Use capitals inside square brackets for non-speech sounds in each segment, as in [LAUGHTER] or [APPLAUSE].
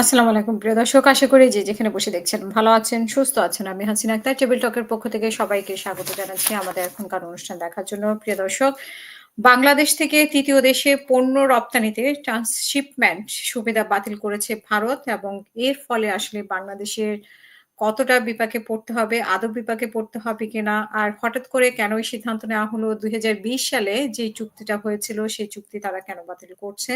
আসসালামু আলাইকুম প্রিয় দর্শক। আশা করি যে যেখানে বসে দেখছেন ভালো আছেন, সুস্থ আছেন। আমি হাসিনা আক্তার টেবিল টকের পক্ষ থেকে সবাইকে স্বাগত জানাচ্ছি আমাদের এখনকার অনুষ্ঠান দেখার জন্য। প্রিয় দর্শক, বাংলাদেশ থেকে তৃতীয় দেশে পণ্য রপ্তানিতে ট্রান্সশিপমেন্ট সুবিধা বাতিল করেছে ভারত এবং এর ফলে আসলে বাংলাদেশের কতটা বিপাকে পড়তে হবে, আদব বিপাকে পড়তে হবে কিনা? আর হঠাৎ করে কেন এই সিদ্ধান্ত নেওয়া হলো? ২০২০ সালে যে চুক্তিটা হয়েছিল সেই চুক্তি তারা কেন বাতিল করছে?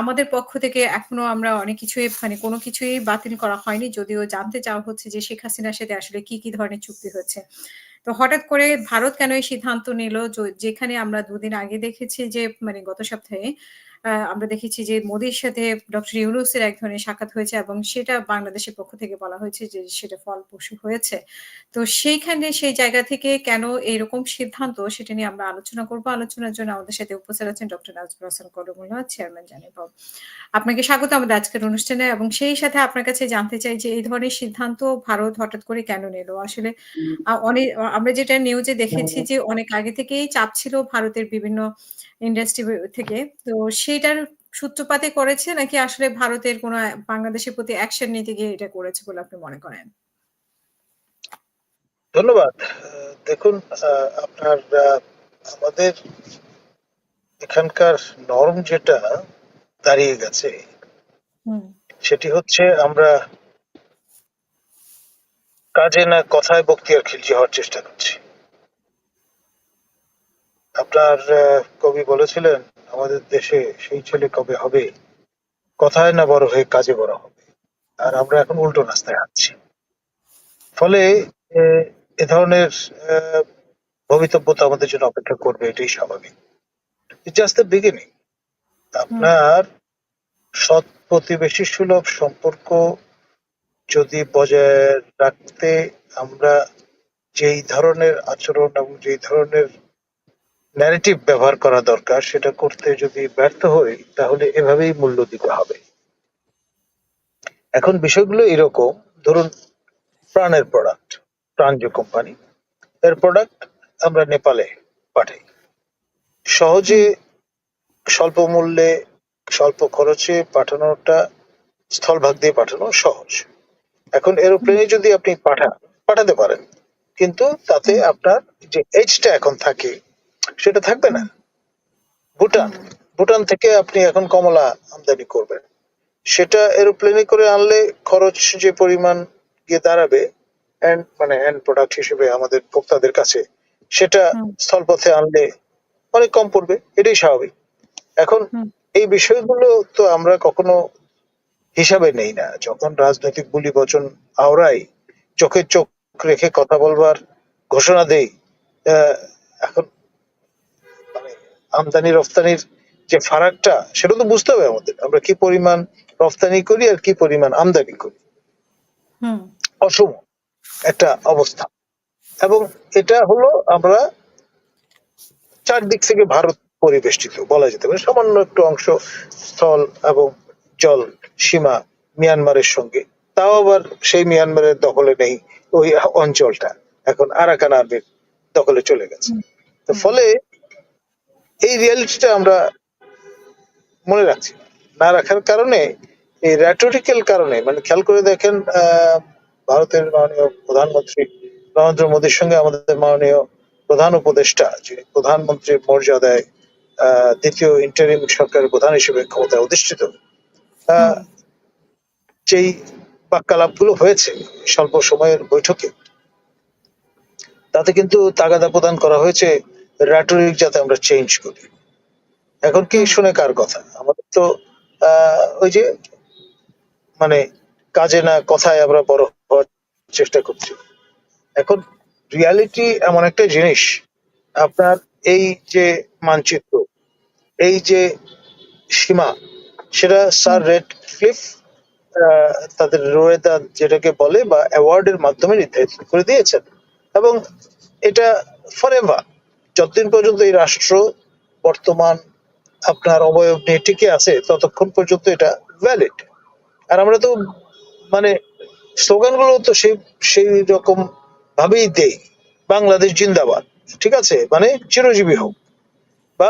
আমাদের পক্ষ থেকে এখনও আমরা অনেক কিছুই মানে কোনো কিছুই বাতিল করা হয়নি। যদিও জানতে চাওয়া হচ্ছে যে শেখ হাসিনার সাথে আসলে কি, কি ধরনের চুক্তি হয়েছে। তো হঠাৎ করে ভারত কেন এই সিদ্ধান্ত নিল? যেখানে আমরা দুদিন আগে দেখেছি যে মানে গত সপ্তাহে আমরা দেখেছি যে মোদির সাথে ডক্টর ইউনূসের এক ধরনের সাক্ষাৎ হয়েছে এবং সেটা বাংলাদেশের পক্ষ থেকে বলা হয়েছে যে সেটা ফলপ্রসূ হয়েছে। তো সেইখানে সেই জায়গা থেকে কেন এরকম সিদ্ধান্ত সেটা নিয়ে আমরা আলোচনা করব। আলোচনার জন্য আমাদের সাথে উপস্থিত আছেন ডক্টর নাজমুল হাসান কলিমুল্লাহ, চেয়ারম্যান জানিবব। আপনাকে স্বাগত আমাদের আজকের অনুষ্ঠানে এবং সেই সাথে আপনার কাছে জানতে চাই যে এই ধরনের সিদ্ধান্ত ভারত হঠাৎ করে কেন নিল? আসলে আ অনে আমরা যেটা নিউজে দেখেছি যে অনেক আগে থেকেই চাপ ছিল ভারতের বিভিন্ন ইন্ডাস্ট্রি থেকে। তো সেটার সূত্রপাতে করেছে নাকি আসলে ভারতের কোন বাংলাদেশের প্রতি অ্যাকশন নিতে গিয়ে এটা করেছে বলে আপনি মনে করেন? ধন্যবাদ। দেখুন আপনার আমাদের এখানকার নরম যেটা দাঁড়িয়ে গেছে। সেটি হচ্ছে আমরা কাজে না কথায় বখতিয়ার খিলজি হওয়ার চেষ্টা করছি। আপনার কবি বলেছিলেন, "আমাদের দেশে সেই ছেলে কবে হবে, কথায় না বড় হয়ে কাজে বড় হবে।" আর আমরা এখন উল্টো রাস্তায় হাঁটছি। ফলে এ ধরনের ভবিতব্য তো আমাদের জন্য অপেক্ষা করবে এটাই স্বাভাবিক। Just the beginning. আপনার সৎ প্রতিবেশী সুলভ সম্পর্ক যদি বজায় রাখতে আমরা যেই ধরনের আচরণ এবং যেই ধরনের ন্যারেটিভ ব্যবহার করা দরকার সেটা করতে যদি ব্যর্থ হই তাহলে এভাবেই মূল্য দিতে হবে। এখন বিষয়গুলো এরকম ধরুন প্রাণের প্রোডাক্ট, প্রাণ যে কোম্পানি। এর প্রোডাক্ট আমরা নেপালে পাঠাই। সহজে স্বল্প মূল্যে, স্বল্প খরচে পাঠানোটা স্থলভাগ দিয়ে পাঠানো সহজ। এখন এরোপ্লেনে যদি আপনি পাঠান, পাঠাতে পারেন। কিন্তু তাতে আপনার যে এজটা এখন থাকে সেটা থাকবে না। ভুটান, ভুটান থেকে আপনি এখন কমলা আমদানি করবেন। সেটা এরোপ্লেনে করে আনলে খরচ যে পরিমাণ গিয়ে দাঁড়াবে এন্ড মানে এন্ড প্রোডাক্ট হিসেবে আমাদের ভোক্তাদের কাছে সেটা স্থলপথে আনলে অনেক কম পড়বে। এটাই স্বাভাবিক। এখন এই বিষয়গুলো তো আমরা কখনো হিসাবে নেই না। যখন রাজনৈতিক বুলি বচন আওড়াই, চোখে চোখ রেখে কথা বলবার ঘোষণা দেই, এখন আমদানি রফতানির যে ফারাকটা সেটা তো বুঝতে হবে আমাদের। আমরা কি পরিমাণ রফতানি করি আর কি পরিমাণ আমদানি করি। অসম একটা অবস্থা। এবং এটা হলো আমরা চারদিক থেকে ভারত পরিবেষ্টিত বলা যেতে পারে। সামান্য একটু অংশ স্থল এবং জল সীমা মিয়ানমারের সঙ্গে। তাও আবার সেই মিয়ানমারের দখলে নেই ওই অঞ্চলটা। এখন আরাকান আর্মির দখলে চলে গেছে। তো ফলে এই রিয়ালিটিটা আমরা মনে রাখছি না। রাখার কারণে, এই rhetorical কারণে মানে খেয়াল করে দেখেন ভারতের মাননীয় প্রধানমন্ত্রী নরেন্দ্র মোদির সঙ্গে আমাদের মাননীয় প্রধান উপদেষ্টা, যিনি প্রধানমন্ত্রীর মর্যাদায় ২য় ইন্টারিম সরকারের প্রধান হিসেবে ক্ষমতায় অধিষ্ঠিত। যেই বাক্যালাপগুলো হয়েছে স্বল্প সময়ের বৈঠকে, তাতে কিন্তু তাগাদা প্রদান করা হয়েছে rhetoric যাতে আমরা চেঞ্জ করি। এখন কে শুনে কার কথা? আমাদের তো ওই যে মানে কাজে না কথায় আমরা বড় হওয়ার চেষ্টা করছি। এখন রিয়ালিটি এমন একটা জিনিস আপনার এই যে মানচিত্র, এই যে সীমা সেটা স্যার রেড রেডক্লিফ আ তাদের রোয়েদাদ যেটাকে বলে বা অ্যাওয়ার্ড এর মাধ্যমে নির্ধারিত করে দিয়েছেন। এবং এটা ফরএভার যতদিন পর্যন্ত এই রাষ্ট্র বর্তমান আপনার অবয়ব নিয়ে টিকে আছে, ততক্ষণ পর্যন্ত এটা ভ্যালিড। আর আমরা তো মানে স্লোগানগুলো তো সেই সেই রকম ভাবেই দেই। বাংলাদেশ জিন্দাবাদ। ঠিক আছে? মানে চিরজীবী হোক বা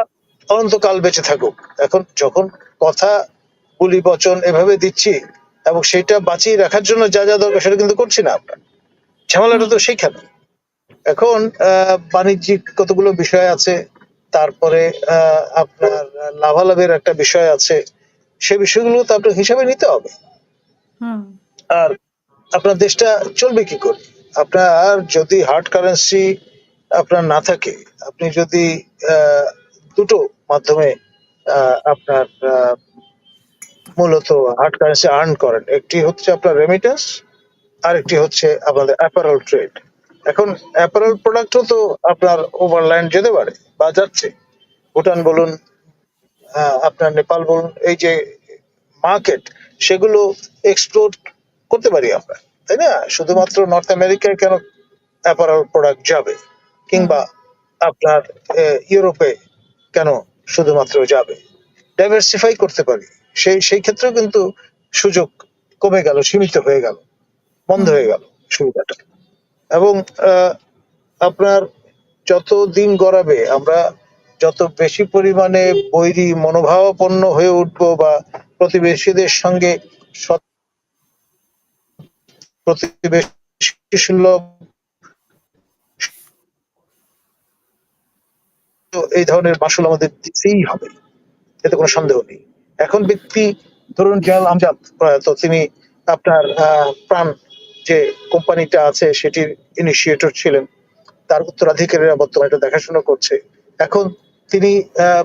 অনন্তকাল বেঁচে থাকুক। এখন যখন কথা, বুলি, বচন এভাবে দিচ্ছি এবং সেটা বাঁচিয়ে রাখার জন্য যা যা দরকার সেটা কিন্তু করছি না আমরা ঝামেলাটা তো সেইখানে এখন আহ, বাণিজ্যিক কতগুলো বিষয় আছে তারপরে আহ, আপনার লাভালাভের একটা বিষয় আছে সে বিষয়গুলো তো আপনার হিসাবে নিতে হবে। হুম। আর আপনার দেশটা চলবে কি করে? আপনার যদি হার্ড কারেন্সি আপনার না থাকে আপনি যদি আহ, দুটো মাধ্যমে আহ, আপনার আহ, মূলত হার্ড কারেন্সি আর্ন করেন একটি হচ্ছে আপনার রেমিটেন্স আর একটি হচ্ছে আপনাদের অ্যাপারেল ট্রেড এখন অ্যাপারেল প্রোডাক্টও তো আপনার ওভারল্যান্ড যেতে পারে, বা যাচ্ছে। ভুটান বলুন আপনার নেপাল বলুন, এই যে মার্কেট সেগুলো এক্সপ্লোর করতে পারি আমরা, তাই না? শুধুমাত্র নর্থ আমেরিকায় কেন অ্যাপারেল প্রোডাক্ট যাবে? কিংবা আপনার ইউরোপে কেন শুধুমাত্র যাবে? ডাইভার্সিফাই করতে পারি। সেই সেই ক্ষেত্রেও কিন্তু সুযোগ কমে গেল, সীমিত হয়ে গেল, বন্ধ হয়ে গেল সুবিধাটা। এবং আপনার যত দিন গড়াবে, আমরা যত বেশি পরিমাণে বৈরী মনোভাবাপন্ন হয়ে উঠবো বা প্রতিবেশীদের সঙ্গে এই ধরনের মাসুল আমাদের দিতেই হবে, এতে কোনো সন্দেহ নেই। এখন ব্যক্তি, ধরুন জয়াল আমজাদ প্রয়াত তিনি আপনার প্রাণ যে কোম্পানিটা আছে, সেটির ইনিশিয়েটর ছিলেন। তার উত্তরাধিকারীরা বর্তমানে এটা দেখাশোনা করছে। এখন তিনি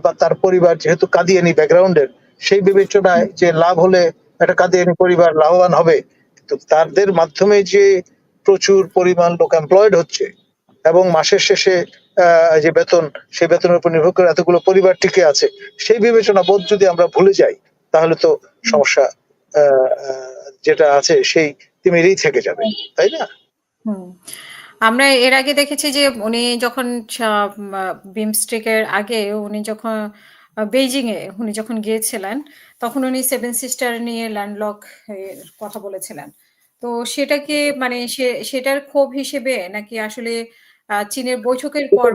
বা তার পরিবার যেহেতু কাদিয়ানি ব্যাকগ্রাউন্ডের, সেই বিবেচনায় যে লাভ হলে একটা কাদিয়ানি পরিবার লাভবান হবে, তো তাদের মাধ্যমে যে প্রচুর পরিমাণ লোক এমপ্লয়েড হচ্ছে, এবং মাসের শেষে যে বেতন, সেই বেতনের উপর নির্ভর করে এতগুলো পরিবার টিকে আছে, সেই বিবেচনা বোধ যদি আমরা ভুলে যাই, তাহলে তো সমস্যা যেটা আছে, সেই তিমিরেই থেকে যাবে তাই না? আমরা এর আগে দেখেছি যে উনি যখন বিমস্টেকের আগে উনি যখন বেইজিং এ উনি যখন গিয়েছিলেন তখন উনি সেভেন সিস্টার নিয়ে ল্যান্ডলক কথা বলেছিলেন। তো সেটাকে মানে সে- সেটার ক্ষোভ হিসেবে নাকি আসলে চীনের বৈঠকের পর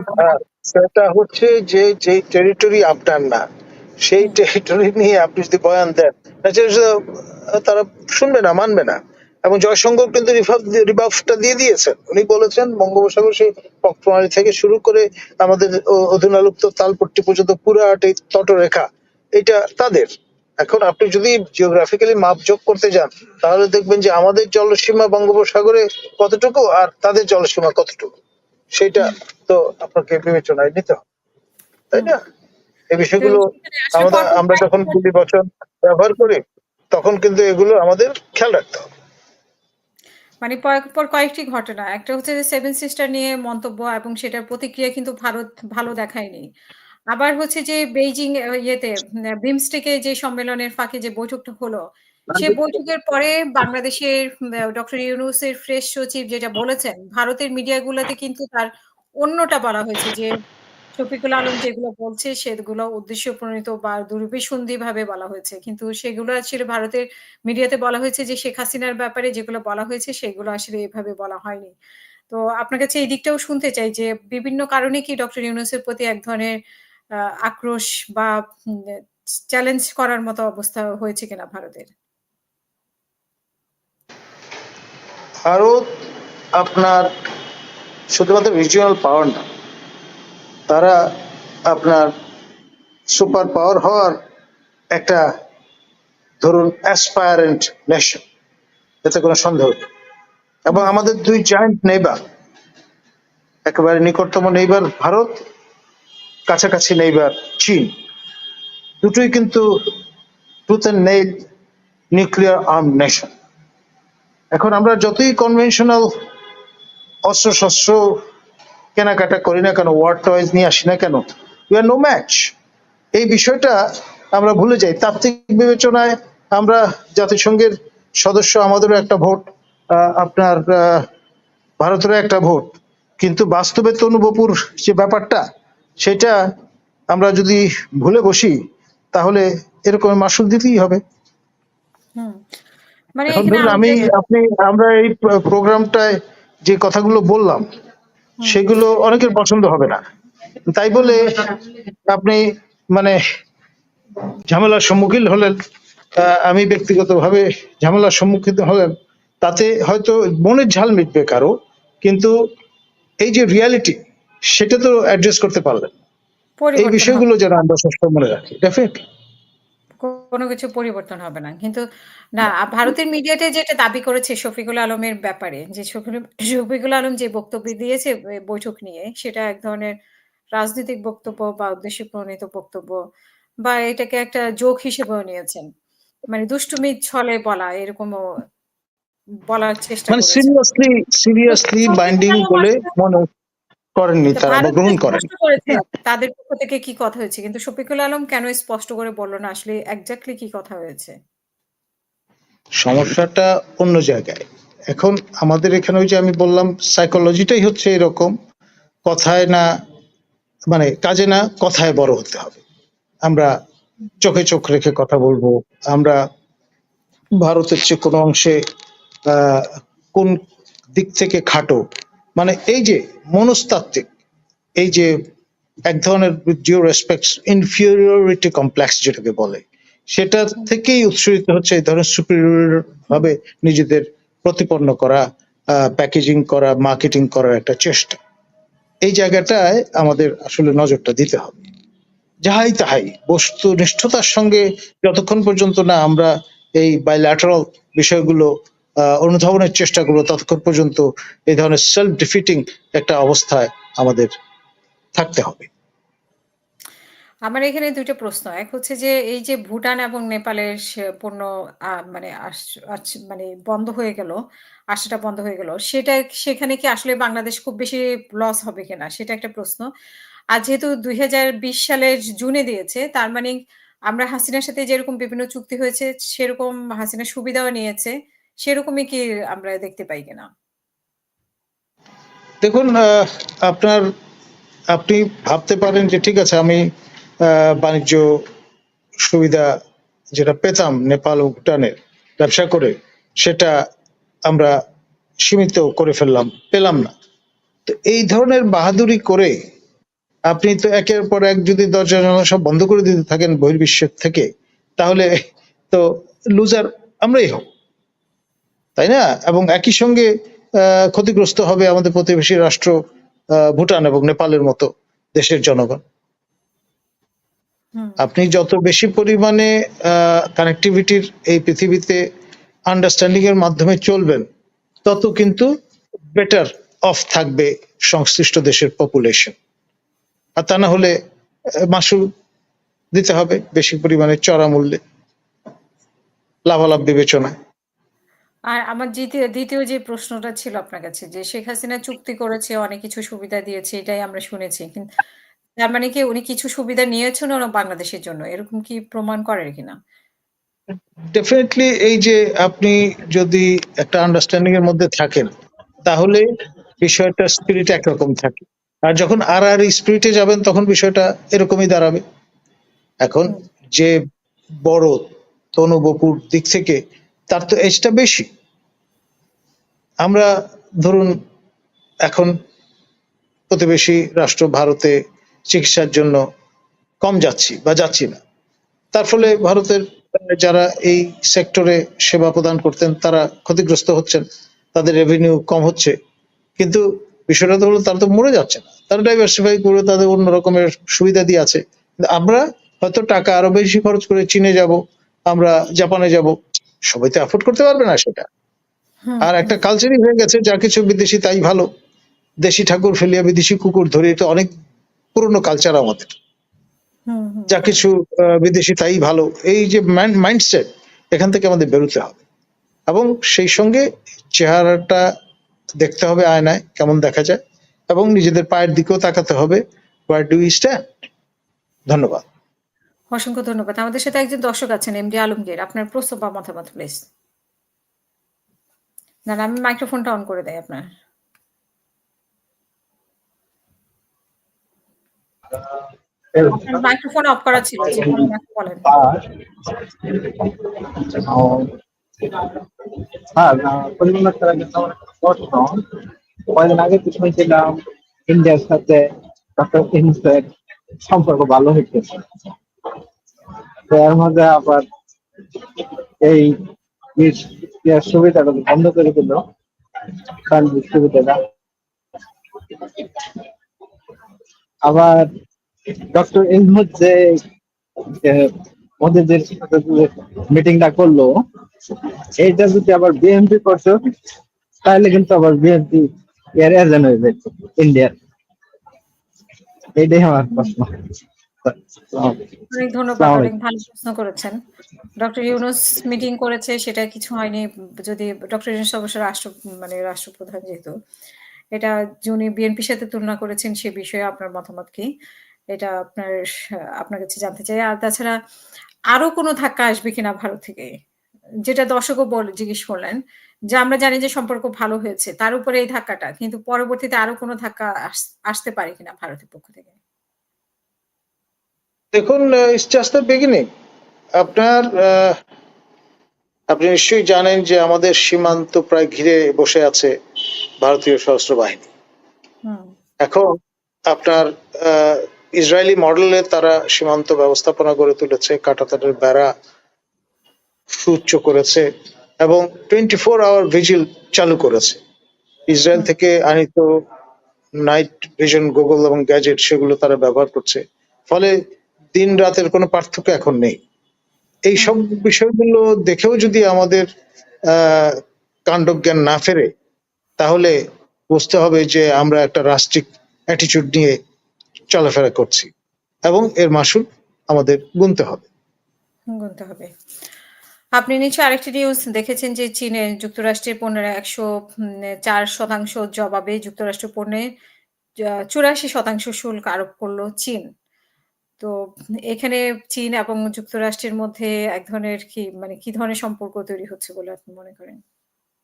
সেটা হচ্ছে যে যে টেরিটরি আপনার না সেই টেরিটরি নিয়ে আপনি যদি বয়ান দেন তারা শুনবে না মানবে না। এবং জয়শঙ্কর কিন্তু রিবাফটা দিয়ে দিয়েছেন। উনি বলেছেন বঙ্গোপসাগর সেই প্রণালী থেকে শুরু করে আমাদের অধুনালুপ্ত তালপট্টি পর্যন্ত পুরাট এই তটরেখা এটা তাদের। এখন আপনি যদি জিওগ্রাফিক্যালি মাপ যোগ করতে যান তাহলে দেখবেন যে আমাদের জলসীমা বঙ্গোপসাগরে কতটুকু আর তাদের জলসীমা কতটুকু? সেটা তো আপনাকে বিবেচনায় নিতে হবে। তাই না? এই বিষয়গুলো আমাদের আমরা যখন গুলি বচন ব্যবহার করি তখন কিন্তু এগুলো আমাদের খেয়াল রাখতে হবে। মানে পর কয়েকটি ঘটনা। একটা হচ্ছে যে সেভেন সিস্টার নিয়ে মন্তব্য এবং সেটার প্রতিক্রিয়া কিন্তু ভারত ভালো দেখায়নি। আবার হচ্ছে যে বেইজিং ইয়েতে বিমস্টেকে যে সম্মেলনের ফাঁকে যে বৈঠকটা হলো সে বৈঠকের পরে বাংলাদেশের ডক্টর ইউনুসের ফ্রেশ সচিব যেটা বলেছেন ভারতের মিডিয়াগুলোতে কিন্তু তার অন্যটা বলা হয়েছে যে শফিকুল আলম যেগুলো বলছে, সেগুলো উদ্দেশ্য প্রণীত বা দুর্বিসন্ধি ভাবে বলা হয়েছে। কিন্তু সেগুলো আসলে ভারতের মিডিয়াতে বলা হয়েছে যে, শেখ হাসিনার ব্যাপারে যেগুলো বলা হয়েছে, সেগুলো আসলে এভাবে বলা হয়নি। তো আপনার কাছে এই দিকটাও শুনতে চাই যে, বিভিন্ন কারণে কি ডক্টর ইউনুসের প্রতি এক ধরনের আক্রোশ বা চ্যালেঞ্জ করার মতো অবস্থা হয়েছে কিনা ভারতের? ভারত আপনার শুধুমাত্র রিজিওনাল পাওয়ার না তারা আপনার সুপার পাওয়ার হওয়ার একটা, ধরুন অ্যাসপায়ারেন্ট নেশন এতে কোনো সন্দেহ নেই। এবং আমাদের দুই জয়েন্ট নেইবার একেবারে নিকটতম নেইবার ভারত, কাছাকাছি নেইবার চীন, দুটোই কিন্তু tooth nail nuclear arm nation এখন আমরা যতই কনভেনশনাল অস্ত্র শস্ত্র কেনাকাটা করি না কেন ওয়ার টয়েজ নিয়ে আসি না কেন? উই আর নো ম্যাচ এই বিষয়টা আমরা ভুলে যাই। তাত্ত্বিক বিবেচনায় আমরা জাতিসংঘের সদস্য আমাদেরও একটা ভোট আপনার ভারতেরও একটা ভোট। কিন্তু বাস্তবে তনুবপুর যে ব্যাপারটা সেটা আমরা যদি ভুলে বসি তাহলে এরকম মাসুল দিতেই হবে। মানে আমি আপনি আমরা এই প্রোগ্রামটায় যে কথাগুলো বললাম সেগুলো অনেকের পছন্দ হবে না। তাই বলে আপনি মানে ঝামেলার সম্মুখীন হলেন আহ, আমি ব্যক্তিগতভাবে ঝামেলার সম্মুখীন হলেন তাতে হয়তো মনের ঝাল মিটবে কারও কিন্তু এই যে রিয়ালিটি সেটা তো অ্যাড্রেস করতে পারলেন। এই বিষয়গুলো যেন আমরা সবসময় মনে রাখি। ডেফিনেটলি কোনো কিছু পরিবর্তন হবে না। কিন্তু না ভারতের মিডিয়াতে যেটা দাবি করেছে শফিকুল আলমের ব্যাপারে যে শফিকুল আলম যে বক্তব্য দিয়েছে বৈঠক নিয়ে সেটা এক ধরনের রাজনৈতিক বক্তব্য বা উদ্দেশ্য প্রণীত বক্তব্য বা এটাকে একটা জোক হিসেবেও নিয়েছেন। মানে দুষ্টুমি ছলে বলা এরকমও বলার চেষ্টা মানে সিরিয়াসলি সিরিয়াসলি বাইন্ডিং বলে মনে করেননি তারা গ্রহণ করেন। তাদের পক্ষ থেকে কি কথা হয়েছে? কিন্তু শফিকুল আলম কেন স্পষ্ট করে বলল না? আসলে এক্স্যাক্টলি কি কথা হয়েছে? সমস্যাটা অন্য জায়গায়। এখন আমাদের এখানে ওই যে আমি বললাম সাইকোলজিটাই হচ্ছে এরকম। কথায় না মানে কাজে না কথায় বড় হতে হবে। আমরা চোখে চোখ রেখে কথা বলব। আমরা ভারতের যে কোনো অংশে আহ, কোন দিক থেকে খাটো মানে এই যে মনস্তাত্ত্বিক, এই যে এক ধরনের জিও রেসপেক্ট ইনফিরিয়রিটি কমপ্লেক্স যেটাকে বলে, সেটা থেকেই উৎসরিত হচ্ছে এই ধরনের সুপিরিয়র ভাবে নিজেদের প্রতিপন্ন করা প্যাকেজিং করা মার্কেটিং করার একটা চেষ্টা। এই জায়গাটায় আমাদের আসলে নজরটা দিতে হবে। যাহাই তাহাই, বস্তুনিষ্ঠতার সঙ্গে যতক্ষণ পর্যন্ত না আমরা এই বাইল্যাটারাল বিষয়গুলো অনুধাবনের চেষ্টা করব। ততক্ষণ পর্যন্ত এই ধরনের সেলফ ডিফিটিং একটা অবস্থায় আমাদের থাকতে হবে। আমার এখানে দুইটা প্রশ্ন। এক হচ্ছে যে, এই যে ভুটান এবং নেপালের পণ্য মানে মানে বন্ধ হয়ে গেল, আসাটা বন্ধ হয়ে গেল, সেটা সেখানে কি আসলে বাংলাদেশ খুব বেশি লস হবে কিনা? সেটা একটা প্রশ্ন। আর যেহেতু দুই হাজার বিশ সালের জুনে দিয়েছে, তার মানে আমরা হাসিনার সাথে যেরকম বিভিন্ন চুক্তি হয়েছে, সেরকম হাসিনা সুবিধাও নিয়েছে। সেরকমই কি আমরা দেখতে পাই কিনা? দেখুন আপনার, আপনি ভাবতে পারেন যে ঠিক আছে, আমি বাণিজ্য সুবিধা যেটা পেতাম নেপাল ও ভুটানের ব্যবসা করে, সেটা আমরা সীমিত করে ফেললাম, পেলাম না। তো এই ধরনের বাহাদুরি করে আপনি তো একের পর এক যদি দরজা জানালা সব বন্ধ করে দিতে থাকেন বহির্বিশ্বের থেকে, তাহলে তো লুজার আমরাই হব। তাই না? এবং একই সঙ্গে আহ, ক্ষতিগ্রস্ত হবে আমাদের প্রতিবেশী রাষ্ট্র আহ, ভুটান এবং নেপালের মতো দেশের জনগণ। আপনি যত বেশি পরিমাণে কানেক্টিভিটির এই পৃথিবীতে আন্ডারস্ট্যান্ডিং এর মাধ্যমে চলবেন তত কিন্তু বেটার অফ থাকবে সংশ্লিষ্ট দেশের পপুলেশন আর তা না হলে মাসুল দিতে হবে বেশি পরিমাণে চড়া মূল্যে। লাভালাভ বিবেচনায়। আর আমার দ্বিতীয় দ্বিতীয় যে প্রশ্নটা ছিল আপনার কাছে যে শেখ হাসিনা চুক্তি করেছে অনেক কিছু সুবিধা দিয়েছে এটাই আমরা শুনেছি। কিন্তু তার মানে কি উনি কিছু সুবিধা নিয়েছেন ওরা বাংলাদেশের জন্য? এরকম কি প্রমাণ করে কিনা ডেফিনেটলি এই যে আপনি যদি একটা আন্ডারস্ট্যান্ডিং এর মধ্যে থাকেন তাহলে বিষয়টা স্পিরিট একরকম থাকে। আর যখন আর আর স্পিরিটে যাবেন তখন বিষয়টা এরকমই দাঁড়াবে। এখন যে বড় তনু বপুর দিক থেকে তার তো এজটা বেশি। আমরা ধরুন এখন প্রতিবেশী রাষ্ট্র ভারতে চিকিৎসার জন্য কম যাচ্ছি বা যাচ্ছি না। তার ফলে ভারতের যারা এই সেক্টরে সেবা প্রদান করতেন, তারা ক্ষতিগ্রস্ত হচ্ছেন, তাদের রেভিনিউ কম হচ্ছে। কিন্তু বিষয়টা তো হলো তারা তো মরে যাচ্ছে না। তারা ডাইভার্সিফাই করে তাদের অন্য রকমের সুবিধা দিয়ে আছে। আমরা হয়তো টাকা আরও বেশি খরচ করে চীনে যাব, আমরা জাপানে যাব সবাই তো অ্যাফোর্ড করতে পারবে না সেটা। আর একটা কালচারই হয়ে গেছে যা কিছু বিদেশি তাই ভালো। দেশি ঠাকুর ফেলিয়া বিদেশি কুকুর ধরে এটা অনেক পুরনো কালচার আমাদের। যা কিছু বিদেশি তাই ভালো। এই যে মাইন্ডসেট এখান থেকে আমাদের বেরোতে হবে। এবং সেই সঙ্গে চেহারাটা দেখতে হবে আয়নায় কেমন দেখা যায়। এবং নিজেদের পায়ের দিকেও তাকাতে হবে। হোয়ার ডু স্ট্যান্ড ধন্যবাদ। অসংখ্য ধন্যবাদ। আমাদের সাথে একজন দর্শক আছেন এমডি আলমগীর। আপনার প্রশ্ন বা মতামত প্লিজ না আমি মাইক্রোফোনটা অন করে দেয় আপনার। মাইক্রোফোন অফ করা ছিল বলেন। শুনছিলাম, ইন্ডিয়ার সাথে ডক্টর সম্পর্ক ভালো হইতেছে। এর মধ্যে আবার এই সুবিধাটা বন্ধ করে দিল। ট্রানজিট সুবিধাটা। আবার ডক্টর ইলমুদ যে মোদীদের সাথে মিটিংটা করল, এইটা যদি আবার বিএনপি করতো তাহলে কিন্তু আবার বিএনপি এর এজেন্ট হয়ে যেত ইন্ডিয়ার এইটাই আমার প্রশ্ন। অনেক ধন্যবাদ অনেক ভালো প্রশ্ন করেছেন। ডক্টর ইউনুস মিটিং করেছে সেটা কিছু হয়নি যদি ডক্টর ইউনুস অবশ্য রাষ্ট্র মানে রাষ্ট্রপ্রধান যেহেতু। এটা যিনি বিএনপির সাথে তুলনা করেছেন সে বিষয়ে আপনার মতামত কি? এটা আপনার আপনার কাছে জানতে চাই। আর তাছাড়া আরও কোনো ধাক্কা আসবে কিনা ভারত থেকে? যেটা দর্শকও বল জিজ্ঞেস করলেন যে আমরা জানি যে সম্পর্ক ভালো হয়েছে তার উপরে এই ধাক্কাটা কিন্তু পরবর্তীতে আরও কোনো ধাক্কা আস- আসতে পারে কিনা ভারতের পক্ষ থেকে? দেখুন ইটস জাস্ট দ্য বিগিনিং আপনার আপনি নিশ্চয়ই জানেন যে আমাদের সীমান্ত প্রায় ঘিরে বসে আছে ভারতীয় সশস্ত্র বাহিনী। এখন আপনার আহ, ইসরায়েলি মডেলে তারা সীমান্ত ব্যবস্থাপনা গড়ে তুলেছে কাটাতারের বেড়া সুউচ্চ করেছে এবং টোয়েন্টি ফোর আওয়ার ভিজিল চালু করেছে। ইসরায়েল থেকে আনিত নাইট ভিশন গুগল এবং গ্যাজেট সেগুলো তারা ব্যবহার করছে। ফলে দিন রাতের কোনো পার্থক্য এখন নেই। এই সব বিষয়গুলো দেখেও যদি আমাদের কাণ্ডজ্ঞান না ফেরে তাহলে বুঝতে হবে যে আমরা একটা রাষ্ট্রিক অ্যাটিটিউড নিয়ে চলাফেরা করছি এবং এর মাসুল আমাদের গুনতে হবে। গুনতে হবে। আপনি নিশ্চয়ই আরেকটি নিউজ দেখেছেন যে চীনে যুক্তরাষ্ট্রের পণ্যের একশো চার শতাংশ জবাবে যুক্তরাষ্ট্র পণ্যে চুরাশি শতাংশ শুল্ক আরোপ করল চীন। তো এখানে চীন এবং যুক্তরাষ্ট্রের মধ্যে এক ধরনের কি মানে কি ধরনের সম্পর্ক তৈরি হচ্ছে বলে আপনি মনে করেন?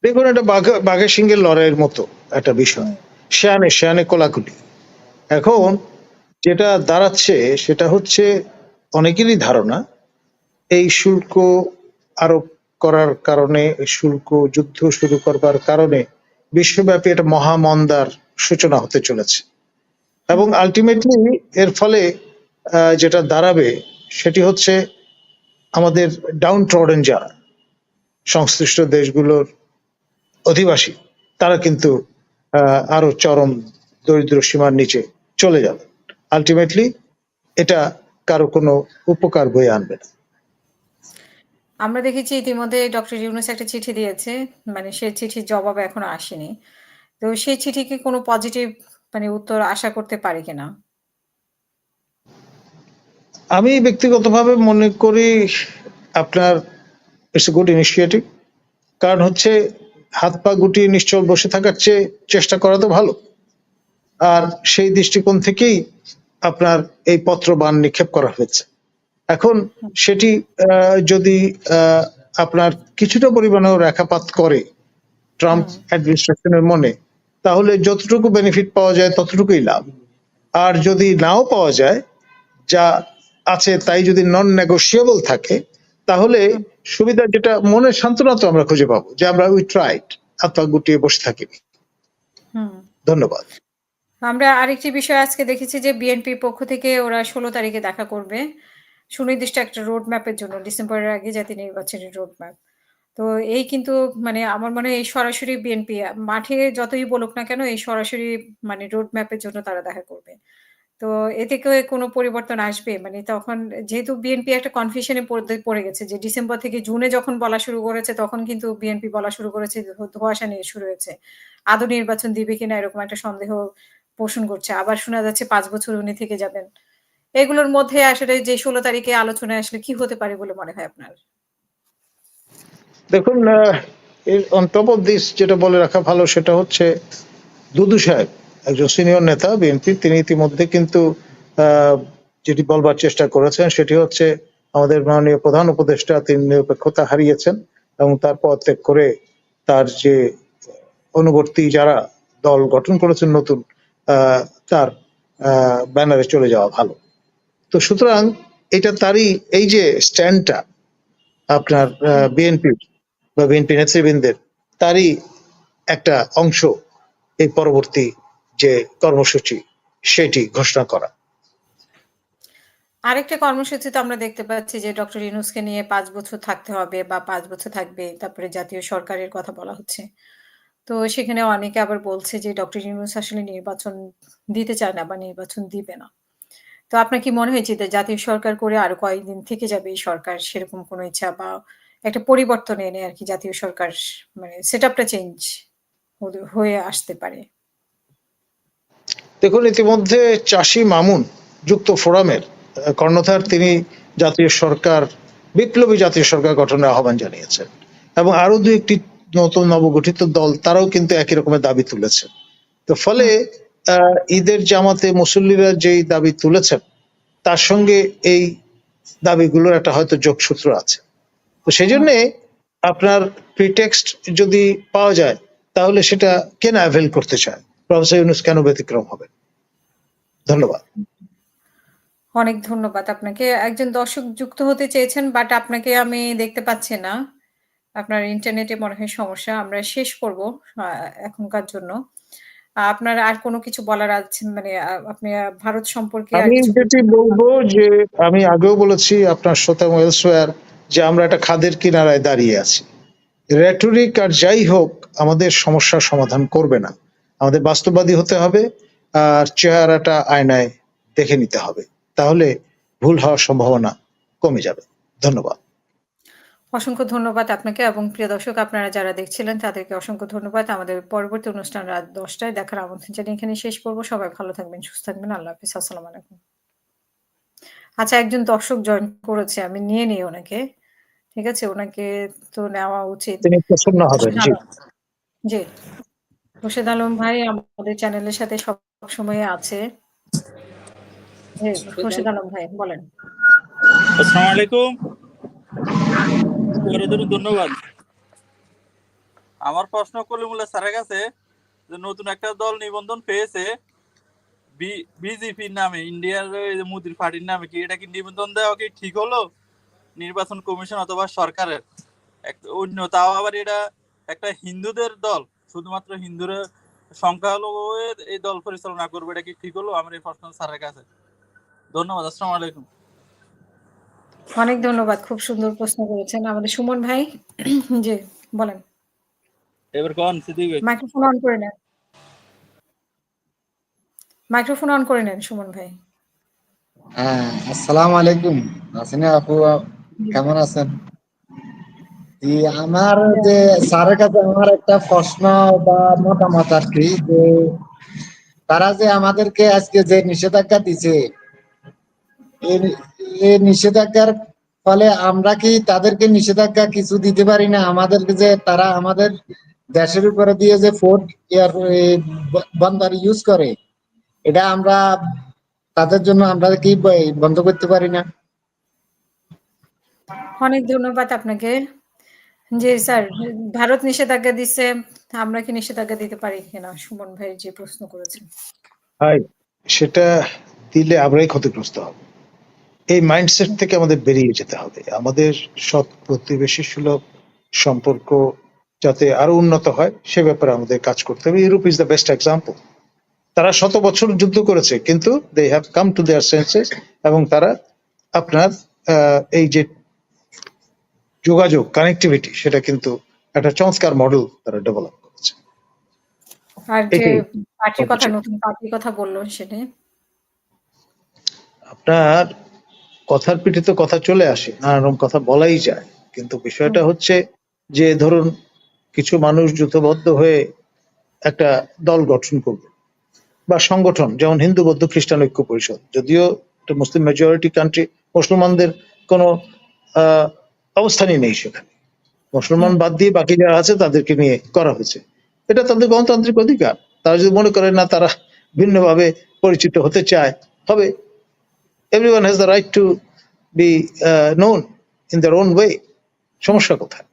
দেখুন এটা বাঘ সিংহের লড়াইয়ের মতো একটা বিষয়। শেয়ানে শেয়ানে কোলাকুলি। এখন যেটা দাঁড়াচ্ছে সেটা হচ্ছে অনেকেরই ধারণা এই শুল্ক আরোপ করার কারণে শুল্ক যুদ্ধ শুরু করবার কারণে বিশ্বব্যাপী একটা মহামন্দার সূচনা হতে চলেছে। এবং আলটিমেটলি এর ফলে যেটা দাঁড়াবে, সেটি হচ্ছে আমাদের ডাউন ট্রডেন যারা, সংশ্লিষ্ট দেশগুলোর অধিবাসী, তারা কিন্তু আরও চরম দরিদ্র সীমার নিচে চলে যাবে। আলটিমেটলি এটা কারও কোনো উপকার বয়ে আনবে না। আমরা দেখেছি ইতিমধ্যে ডক্টর ইউনুস একটা চিঠি দিয়েছে মানে সেই চিঠির জবাব এখনও আসেনি। তো সেই চিঠিকে কোনো পজিটিভ মানে উত্তর আশা করতে পারি কিনা? আমি ব্যক্তিগতভাবে মনে করি আপনার ইটস এ গুড ইনিশিয়েটিভ কারণ হচ্ছে হাত পা গুটিয়ে নিশ্চল বসে থাকার চেয়ে চেষ্টা করা তো ভালো। আর সেই দৃষ্টিকোণ থেকেই আপনার এই পত্র বান নিক্ষেপ করা হয়েছে। এখন সেটি যদি আপনার কিছুটা পরিমাণেও রেখাপাত করে ট্রাম্প অ্যাডমিনিস্ট্রেশনের মনে, তাহলে যতটুকু বেনিফিট পাওয়া যায় ততটুকুই লাভ। আর যদি নাও পাওয়া যায়, যা আছে তাই যদি নন নেগোশিয়েবল থাকে তাহলে সুবিধা যেটা মনের সান্ত্বনা তো আমরা খুঁজে পাবো যে আমরা উই ট্রাইড হাত গুটিয়ে বসে থাকিনি হুম। ধন্যবাদ। আমরা আরেকটি বিষয় আজকে দেখেছি যে বিএনপির পক্ষ থেকে ওরা ষোলো তারিখে দেখা করবে। সুনির্দিষ্ট একটা রোড ম্যাপের জন্য ডিসেম্বরের আগে জাতীয় নির্বাচনের রোড ম্যাপ তো এই কিন্তু মানে আমার মনে হয় এই সরাসরি বিএনপি মাঠে যতই বলুক না কেন এই সরাসরি মানে রোড ম্যাপের জন্য তারা দেখা করবে। তো এতে কোনো পরিবর্তন আসবে? মানে তখন যেহেতু বিএনপি একটা কনফিউশনে পড়ে গেছে যে ডিসেম্বর থেকে জুনে যখন বলা শুরু করেছে, তখন কিন্তু বিএনপি বলা শুরু করেছে ধোঁয়াশা নিয়ে শুরু হয়েছে। আদৌ নির্বাচন দিবে কিনা এরকম একটা সন্দেহ পোষণ করছে। আবার শোনা যাচ্ছে পাঁচ বছর উনি থেকে যাবেন। এগুলোর মধ্যে আসলে যে ষোলো তারিখে আলোচনায় আসলে কি হতে পারে বলে মনে হয় আপনার? দেখুন অন টপ অফ দিস যেটা বলে রাখা ভালো সেটা হচ্ছে দুদু সাহেব। একজন সিনিয়র নেতা, বিএনপি, তিনি ইতিমধ্যে কিন্তু যেটি বলবার চেষ্টা করেছেন সেটি হচ্ছে আমাদের মাননীয় প্রধান উপদেষ্টা তিনি নিরপেক্ষতা হারিয়েছেন এবং তার পদ ত্যাগ করে তার যে অনুবর্তী যারা দল গঠন করেছেন নতুন তার ব্যানারে চলে যাওয়া ভালো। তো সুতরাং এটা তারই এই যে স্ট্যান্ডটা আপনার বিএনপি বা বিএনপি নেতৃবৃন্দের, তারই একটা অংশ এই পরবর্তী যে কর্মসূচি, সেটি ঘোষণা করা আরেকটা কর্মসূচিতে আমরা দেখতে পাচ্ছি যে ডক্টর ইউনূসকে নিয়ে পাঁচ বছর থাকতে হবে বা পাঁচ বছর থাকবে। তারপরে জাতীয় সরকারের কথা বলা হচ্ছে। তো সেখানে অনেকে আবার বলছে যে ডক্টর ইউনূস আসলে নির্বাচন দিতে চায় না বা নির্বাচন দিবে না। তো আপনার কি মনে হয়েছে যে জাতীয় সরকার করে আরও কয়েকদিন থেকে যাবে এই সরকার সেরকম কোনো ইচ্ছা বা একটা পরিবর্তন এনে আর কি জাতীয় সরকার মানে সেটআপটা চেঞ্জ হয়ে আসতে পারে? দেখুন, ইতিমধ্যে চাষী মামুন যুক্ত ফোরামের কর্ণধার তিনি জাতীয় সরকার, বিপ্লবী জাতীয় সরকার গঠনের আহ্বান জানিয়েছেন। এবং আরও দু একটি নতুন নবগঠিত দল, তারাও কিন্তু একই রকমের দাবি তুলেছে। তো ফলে ঈদের জামাতে মুসল্লিরা যেই দাবি তুলেছেন, তার সঙ্গে এই দাবিগুলোর একটা হয়তো যোগসূত্র আছে। তো সেই জন্যে আপনার প্রিটেক্সট যদি পাওয়া যায়, তাহলে সেটা কেন অ্যাভেল করতে চায়? প্রফেসর ইউনূস কেন ব্যতিক্রম হবেন? ধন্যবাদ। অনেক ধন্যবাদ আপনাকে। একজন দর্শক যুক্ত হতে চেয়েছেন বাট আপনাকে আমি দেখতে পাচ্ছি না। আপনার ইন্টারনেটে মনে হয় সমস্যা। আমরা শেষ করব এখনকার জন্য। আপনার আর কোনো কিছু বলার আছে মানে আপনি ভারত সম্পর্কে আমি যেটি বলব যে আমি আগেও বলেছি আপনার এবং এলসওয়্যার যে আমরা একটা খাদের কিনারায় দাঁড়িয়ে আছি। রhetoric আর যাই হোক আমাদের সমস্যার সমাধান করবে না। আমাদের বাস্তববাদী হতে হবে আর চেহারাটা আয়নায় দেখে নিতে হবে। তাহলে ভুল হওয়ার সম্ভাবনা কমে যাবে। ধন্যবাদ। অসংখ্য ধন্যবাদ আপনাকে এবং প্রিয় দর্শক আপনারা যারা দেখছিলেন তাদেরকে অসংখ্য ধন্যবাদ। আমাদের পরবর্তী অনুষ্ঠান রাত দশটায় দেখার আমন্ত্রণ জানিয়ে এখানে শেষ করব। সবাই ভালো থাকবেন, সুস্থ থাকবেন। আল্লাহ হাফেজ। আসসালামু আলাইকুম। আচ্ছা একজন দর্শক জয়েন করেছে। আমি নিয়ে নিই ওনাকে। ঠিক আছে? ওনাকে তো নেওয়া উচিত। জি। জি। আলম ভাই আমাদের চ্যানেলের সাথে সবসময় আছে। জি, খুরশেদ আলম ভাই বলেন। আসসালামু আলাইকুম। ধন্যবাদ। আমার প্রশ্ন কলিমুল্লাহ স্যারের কাছে যে নতুন একটা দল নিবন্ধন পেয়েছে বিজেপির নামে ইন্ডিয়ার মোদির পার্টির নামে কি এটা কি নিবন্ধন দেওয়া কি ঠিক হলো? নির্বাচন কমিশন অথবা সরকারের? অন্য তাও আবার এটা একটা হিন্দুদের দল। শুধুমাত্র হিন্দুরা সংখ্যালঘু হয়ে এই দল পরিচালনা করবে এটা কি ঠিক হলো? আমার এই প্রশ্ন স্যারের কাছে। ধন্যবাদ। আসসালামু আলাইকুম। অনেক ধন্যবাদ। খুব সুন্দর প্রশ্ন করেছেন। আমাদের সুমন ভাই [CLEARS THROAT] জি, বলেন। এবার কোন সিদ্দিক ভাই। মাইক্রোফোন অন করে নেন। মাইক্রোফোন অন করে নেন সুমন ভাই। হ্যাঁ, আসসালামু আলাইকুম। হাসিনা আপু কেমন আছেন? আমার যে স্যারের কাছে আমার একটা প্রশ্ন বা মতামত আর কি, যে তারা যে আমাদেরকে আজকে যে নিষেধাজ্ঞা দিছে এই নিষেধাজ্ঞার ফলে আমরা কি তাদেরকে নিষেধাজ্ঞা কিছু দিতে পারি না? আমাদেরকে যে তারা আমাদের দেশের উপরে দিয়ে যে ফোর্ট এয়ার বন্দর ইউজ করে, এটা আমরা তাদের জন্য আমরা কি বন্ধ করতে পারি না? অনেক ধন্যবাদ আপনাকে। জি স্যার, ভারত নিষেধাজ্ঞা দিচ্ছে। আমরা কি নিষেধাজ্ঞা দিতে পারি কিনা? সুমন ভাই যে প্রশ্ন করেছেন। ভাই সেটা দিলে আমরাই ক্ষতিগ্রস্ত হব। এই মাইন্ডসেট থেকে আমাদের বেরিয়ে যেতে হবে। আমাদের সৎ প্রতিবেশী সুলভ সম্পর্ক যাতে আরও উন্নত হয় সে ব্যাপারে আমাদের কাজ করতে হবে। Europe is the best example. তারা শত বছর যুদ্ধ করেছে কিন্তু they have come to their senses এবং তারা আপনার এই যে যোগাযোগ কানেক্টিভিটি সেটা কিন্তু একটা চমৎকার মডেল তারা ডেভেলপ করেছে। আর যে পার্টির কথা নতুন পার্টির কথা বলল সেটা? আপনার কথার পিঠে তো কথা চলে আসে। নানা রকম কথা বলাই যায়। কিন্তু বিষয়টা হচ্ছে যে ধরুন কিছু মানুষ জোটবদ্ধ হয়ে একটা দল গঠন করবে বা সংগঠন যেমন হিন্দু বৌদ্ধ খ্রিস্টান ঐক্য পরিষদ। যদিও মুসলিম মেজরিটি কান্ট্রি মুসলমানদের কোনো আ অবস্থানই নেই সেখানে। মুসলমান বাদ দিয়ে বাকি যারা আছে তাদেরকে নিয়ে করা হয়েছে। এটা তাদের গণতান্ত্রিক অধিকার। তারা যদি মনে করে না তারা ভিন্নভাবে পরিচিত হতে চায় হবে। has the right to be uh, known in their own way. সমস্যা কোথায়?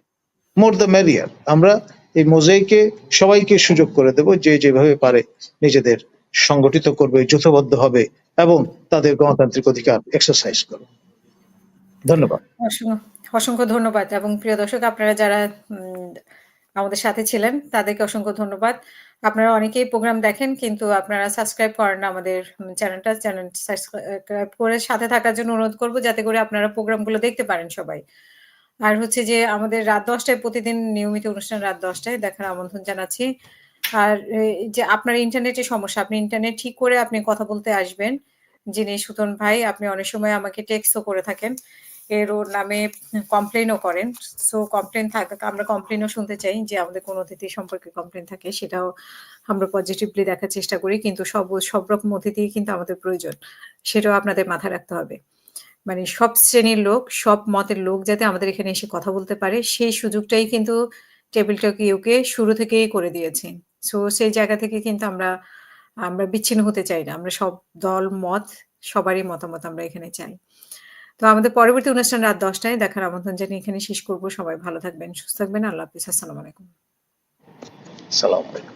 মোর দ্য ম্যারিয়ার আমরা এই মোজাইকে সবাইকে সুযোগ করে দেব যে যেভাবে পারে নিজেদের সংগঠিত করবে, যুথবদ্ধ হবে এবং তাদের গণতান্ত্রিক অধিকার এক্সারসাইজ করবে। ধন্যবাদ। অসংখ্য ধন্যবাদ এবং প্রিয় দর্শক, আপনারা যারা আমাদের সাথে ছিলেন, তাদেরকে অসংখ্য ধন্যবাদ। আপনারা অনেকেই প্রোগ্রাম দেখেন, কিন্তু আপনারা সাবস্ক্রাইব করেন না আমাদের চ্যানেলটা চ্যানেল সাবস্ক্রাইব করে সাথে থাকার জন্য অনুরোধ করব, যাতে করে আপনারা প্রোগ্রামগুলো দেখতে পারেন সবাই। আর হচ্ছে যে, আমাদের রাত দশটায় প্রতিদিন নিয়মিত অনুষ্ঠান রাত দশটায় দেখার আমন্ত্রণ জানাচ্ছি। আর যে আপনার ইন্টারনেটের সমস্যা, আপনি ইন্টারনেট ঠিক করে আপনি কথা বলতে আসবেন। যিনি সুতন ভাই, আপনি অনেক সময় আমাকে টেক্সটও করে থাকেন। এর ওর নামে কমপ্লেনও করেন। সো কমপ্লেন থাক, আমরা কমপ্লেনও শুনতে চাই যে আমাদের কোনো অতিথি সম্পর্কে কমপ্লেন থাকে, সেটাও আমরা পজিটিভলি দেখার চেষ্টা করি, কিন্তু সব সব রকম অতিথি কিন্তু আমাদের প্রয়োজন, সেটাও আপনাদের মাথায় রাখতে হবে। মানে সব শ্রেণির লোক, সব মতের লোক যাতে আমাদের এখানে এসে কথা বলতে পারে, সেই সুযোগটাই কিন্তু টেবিল টক ইউকে শুরু থেকেই করে দিয়েছে। সো সেই জায়গা থেকে কিন্তু আমরা আমরা বিচ্ছিন্ন হতে চাই না, আমরা সব দল, মত, সবারই মতামত আমরা এখানে চাই। তো আমাদের পরবর্তী অনুষ্ঠান রাত দশটায় দেখার আমন্ত্রণ জানিয়ে এখানে শেষ করব। সবাই ভালো থাকবেন, সুস্থ থাকবেন। আল্লাহ হাফিজ। আসসালামু আলাইকুম। আলাইকুম।